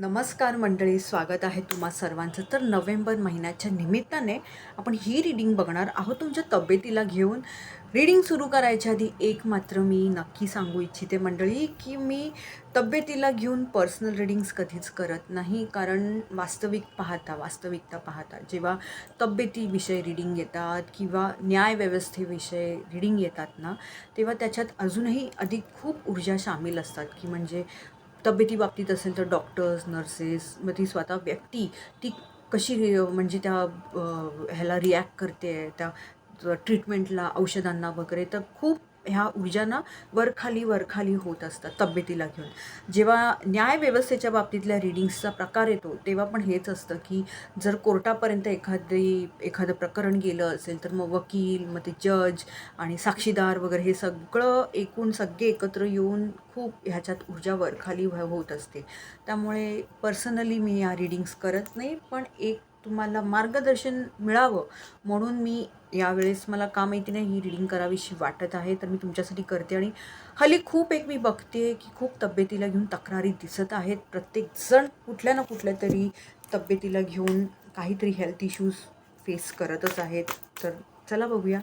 नमस्कार मंडळी स्वागत आहे तुम्हा सर्वांचं. तर नोव्हेंबर महिन्याच्या निमित्ताने आपण ही रीडिंग बघणार आहोत तुमच्या तब्येतीला घेऊन. रीडिंग सुरू करायच्या आधी एक मात्र मी नक्की सांगू इच्छिते मंडळी की मी तब्येतीला घेऊन पर्सनल रीडिंग्स कधीच करत नाही. कारण वास्तविक पाहता वास्तविकता पाहता जेव्हा तब्येतीविषयी रीडिंग येतात किंवा न्यायव्यवस्थेविषयी रीडिंग येतात ना तेव्हा त्याच्यात अजूनही अधिक खूप ऊर्जा सामील असतात. की म्हणजे तब्येती बाबतीत असेल तर डॉक्टर्स नर्सेस मग ती स्वतः व्यक्ती ती कशी म्हणजे त्या ह्याला रिॲक्ट करते त्या ट्रीटमेंटला औषधांना वगैरे तर खूप ह्या ऊर्जा ना वरखाली वरखाली होत असतात तब्येतीला घेऊन. जेव्हा न्यायव्यवस्थेच्या बाबतीतल्या रिडिंग्सचा प्रकार येतो तेव्हा पण हेच असतं की जर कोर्टापर्यंत एखादी एखादं प्रकरण गेलं असेल तर मग वकील मग ते जज आणि साक्षीदार वगैरे हे सगळं एकूण सगळे एकत्र येऊन खूप ह्याच्यात ऊर्जा वरखाली होत असते. त्यामुळे पर्सनली मी या रिडिंग्स करत नाही पण एक तुम्हाला मार्गदर्शन मिळावं म्हणून मी यावेळेस मला का माहिती नाही ही रिडिंग करावीशी वाटत आहे तर मी तुमच्यासाठी करते. आणि हल्ली खूप एक मी बघते की खूप तब्येतीला घेऊन तक्रारी दिसत आहेत. प्रत्येकजण कुठल्या ना कुठल्या तरी तब्येतीला घेऊन काहीतरी हेल्थ इश्यूज फेस करतच आहेत. तर चला बघूया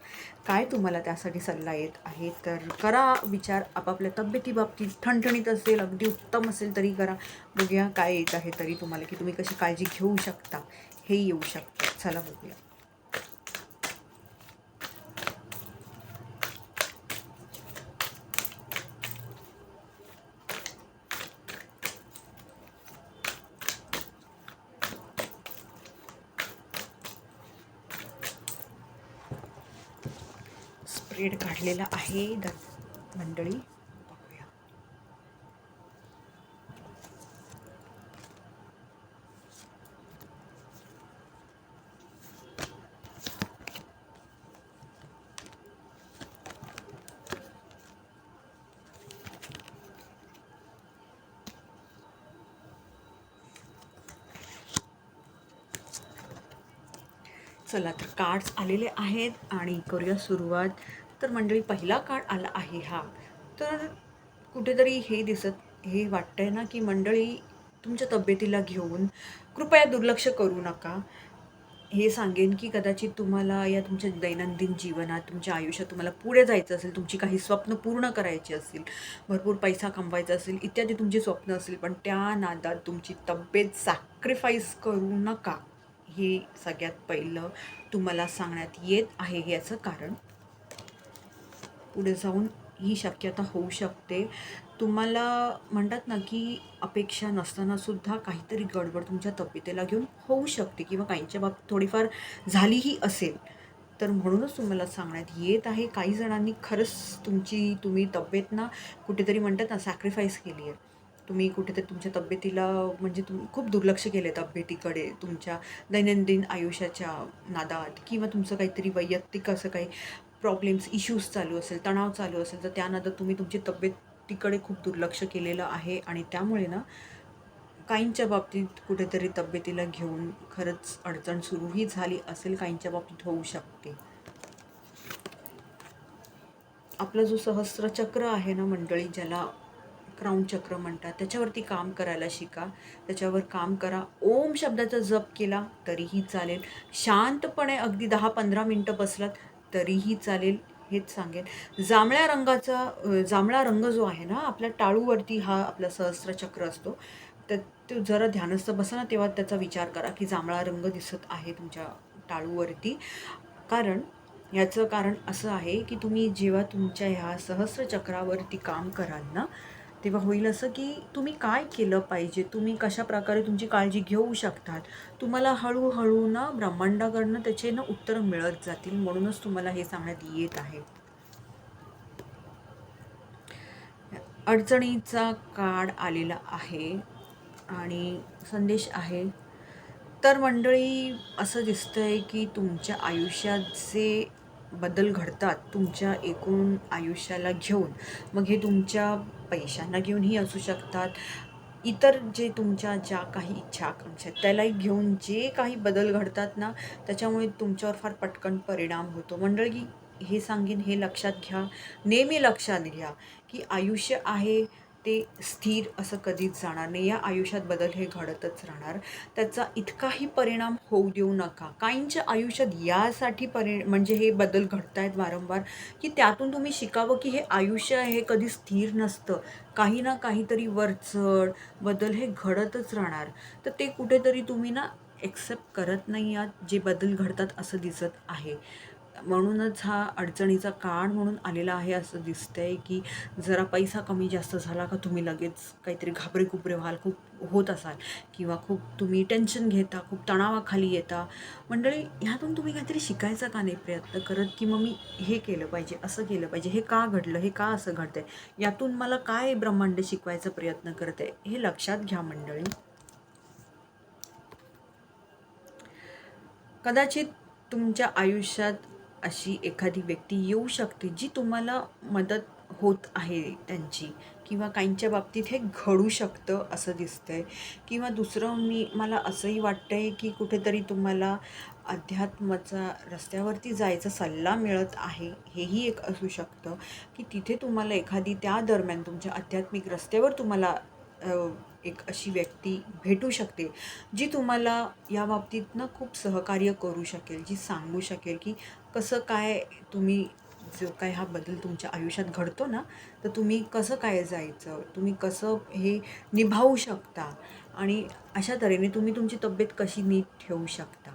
काय तुम्हाला त्यासाठी सल्ला येत आहे. तर करा विचार आपापल्या तब्येतीबाबतीत ठणठणीत असेल अगदी उत्तम असेल तरी करा. बघूया काय येत आहे तरी तुम्हाला की तुम्ही कशी काळजी घेऊ शकता. हे येऊ शकतं. चला बघूया. स्प्रेड काढलेला आहे. मंडळी बघूया. चला तर कार्ड्स आलेले आहेत आणि करूया सुरुवात. तर मंडळी पहिला काळ आला आहे हा. तर कुठेतरी हे दिसत हे वाटतंय ना की मंडळी तुमच्या तब्येतीला घेऊन कृपया दुर्लक्ष करू नका. हे सांगेन की कदाचित तुम्हाला या तुमच्या दैनंदिन जीवनात तुमच्या आयुष्यात तुम्हाला पुढे जायचं असेल तुमची काही स्वप्न पूर्ण करायची असतील भरपूर पैसा कमवायचा असेल इत्यादी तुमची स्वप्न असतील पण त्या नादात तुमची तब्येत सॅक्रिफाईस करू नका. हे सगळ्यात पहिलं तुम्हाला सांगण्यात येत आहे याचं कारण पुढे जाऊन ही शक्यता होऊ शकते. तुम्हाला म्हणतात ना की अपेक्षा नसताना सुद्धा काहीतरी गडबड तुमच्या तब्येतीला घेऊन होऊ शकते किंवा काहींच्या बाबतीत थोडीफार झालीही असेल. तर म्हणूनच तुम्हाला सांगण्यात येत आहे काही जणांनी खरंच तुमची तुम्ही तब्येत ना कुठेतरी म्हणतात ना सॅक्रिफाईस केली आहे. तुम्ही कुठेतरी तुमच्या तब्येतीला म्हणजे तुम खूप दुर्लक्ष केले तब्येतीकडे तुमच्या दैनंदिन आयुष्याच्या नादात किंवा तुमचं काहीतरी वैयक्तिक असं काही प्रॉब्लेम्स इश्यूज चालू असेल तणाव चालू असेल तर त्यानंतर तुम्ही तुमची तब्येतीकडे खूप दुर्लक्ष केलेलं आहे आणि त्यामुळे ना काहींच्या बाबतीत कुठेतरी तब्येतीला घेऊन खरंच अडचण सुरूही झाली असेल काहींच्या बाबतीत होऊ शकते. आपला जो सहस्रचक्र आहे ना मंडळी ज्याला क्राऊन चक्र म्हणतात त्याच्यावरती काम करायला शिका. त्याच्यावर काम करा. ओम शब्दाचा जप केला तरीही चालेल. शांतपणे अगदी दहा पंधरा मिनटं बसलात तरीही चालेल हेच सांगेन. जांभळ्या रंगाचा जांभळा रंग जो आहे ना आपल्या टाळूवरती हा आपला सहस्त्रचक्र असतो. तर तो जरा ध्यानस्थ बसा ना तेव्हा त्याचा विचार करा की जांभळा रंग दिसत आहे तुमच्या टाळूवरती. कारण याचं कारण असं आहे की तुम्ही जेव्हा तुमच्या ह्या सहस्रचक्रावरती काम कराल ना तेव्हा होईल असं की तुम्ही काय केलं पाहिजे? तुम्ही कशा प्रकारे तुमची काळजी घेऊ शकतात? तुम्हाला हळूहळू ना ब्रह्मांडाकडनं त्याचे ना उत्तर मिळत जातील म्हणूनच तुम्हाला हे सांगण्यात येत आहे. अडचणीचा काळ आलेला आहे आणि संदेश आहे. तर मंडळी असं दिसतंय की तुमच्या आयुष्यात जे बदल घडतात तुमच्या एकूण आयुष्याला घेऊन. मग हे तुमच्या पैशांना घेऊनही असू शकतात. इतर जे तुमच्या ज्या काही इच्छा आकांक्षा आहेत त्यालाही घेऊन जे काही बदल घडतात ना त्याच्यामुळे तुमच्यावर फार पटकन परिणाम होतो. मंडळी हे सांगेन हे लक्षात घ्या. नेहमी लक्षात घ्या की आयुष्य आहे ते स्थिर असं कधीच जाणार नाही. या आयुष्यात बदल हे घडतच राहणार. त्याचा इतकाही परिणाम होऊ देऊ नका. काहींच्या आयुष्यात यासाठी परि म्हणजे हे बदल घडत आहेत वारंवार की त्यातून तुम्ही शिकावं की हे आयुष्य हे कधी स्थिर नसतं. काही ना काहीतरी वरचढ बदल हे घडतच राहणार. तर ते कुठेतरी तुम्ही ना एक्सेप्ट करत नाही आहात जे बदल घडतात असं दिसत आहे. म्हणूनच हा अडचणीचा काळ म्हणून आलेला आहे असं दिसतंय की जरा पैसा कमी जास्त झाला का तुम्ही लगेच काहीतरी घाबरे कुबरे व्हाल खूप होत असाल किंवा खूप तुम्ही टेन्शन घेता खूप तणावाखाली येता. मंडळी ह्यातून तुम्ही काहीतरी शिकायचा का नाही प्रयत्न करत की मग मी हे केलं पाहिजे असं केलं पाहिजे हे का घडलं हे का असं घडतंय? यातून मला काय ब्रह्मांड शिकवायचा प्रयत्न करते हे लक्षात घ्या मंडळी. कदाचित तुमच्या आयुष्यात अशी एखादी व्यक्ती येऊ शकते जी तुम्हाला मदत होत आहे त्यांची किंवा काहींच्या बाबतीत हे घडू शकतं असं दिसतं आहे किंवा दुसरं मी मला असंही वाटतं आहे की कुठेतरी तुम्हाला अध्यात्माचा रस्त्यावरती जायचा सल्ला मिळत आहे हेही एक असू शकतं की तिथे तुम्हाला एखादी त्या दरम्यान तुमच्या आध्यात्मिक रस्त्यावर तुम्हाला एक अशी व्यक्ती भेटू शकते जी तुम्हाला या बाबतीत ना खूप सहकार्य करू शकेल जी सांगू शकेल की कसं काय तुम्ही जो काय हा बदल तुमच्या आयुष्यात घडतो ना तर तुम्ही कसं काय जायचं तुम्ही कसं हे निभावू शकता आणि अशा तऱ्हेने तुम्ही तुमची तब्येत कशी नीट ठेवू शकता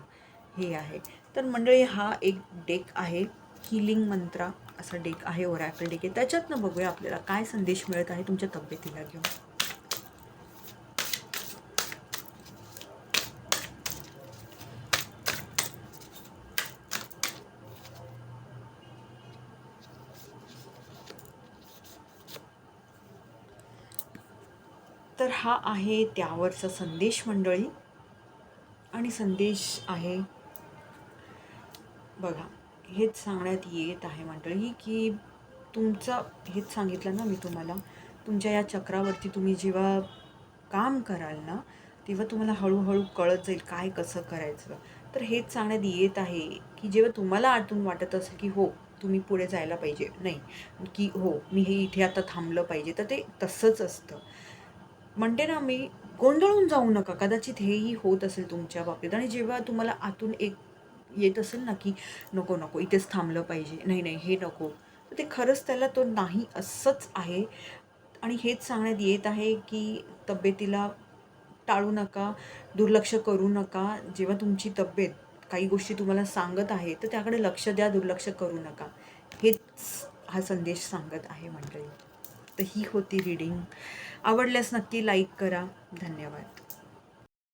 हे आहे. तर मंडळी हा एक डेक आहे हिलिंग मंत्रा असा डेक आहे ओरॅकल डेक आहे. त्याच्यातनं बघूया आपल्याला काय संदेश मिळत आहे तुमच्या तब्येतीला घेऊन. तर हा आहे त्यावरचा संदेश मंडळी. आणि संदेश आहे बघा हेच सांगण्यात येत आहे मंडळी की तुमचं हेच सांगितलं ना मी तुम्हाला तुमच्या या चक्रावरती तुम्ही जेव्हा काम कराल ना तेव्हा तुम्हाला हळूहळू कळत जाईल काय कसं करायचं. तर हेच सांगण्यात येत आहे की जेव्हा तुम्हाला आतून वाटत असेल की हो तुम्ही पुढे जायला पाहिजे. नाही की हो मी हे इथे आता थांबलं पाहिजे तर ते तसंच असतं. म्हणते ना मी गोंधळून जाऊ नका. कदाचित हेही होत असेल तुमच्या बाबतीत. आणि जेव्हा तुम्हाला आतून एक येत असेल ना की नको नको इथेच थांबलं पाहिजे. नाही नाही हे नको. तर ते खरंच त्याला तो नाही असंच आहे. आणि हेच सांगण्यात येत आहे की तब्येतीला टाळू नका दुर्लक्ष करू नका. जेव्हा तुमची तब्येत काही गोष्टी तुम्हाला सांगत आहे तर त्याकडे लक्ष द्या दुर्लक्ष करू नका. हेच हा संदेश सांगत आहे मंडळी. तर ही होती रीडिंग आवडल्यास नक्की लाईक करा. धन्यवाद.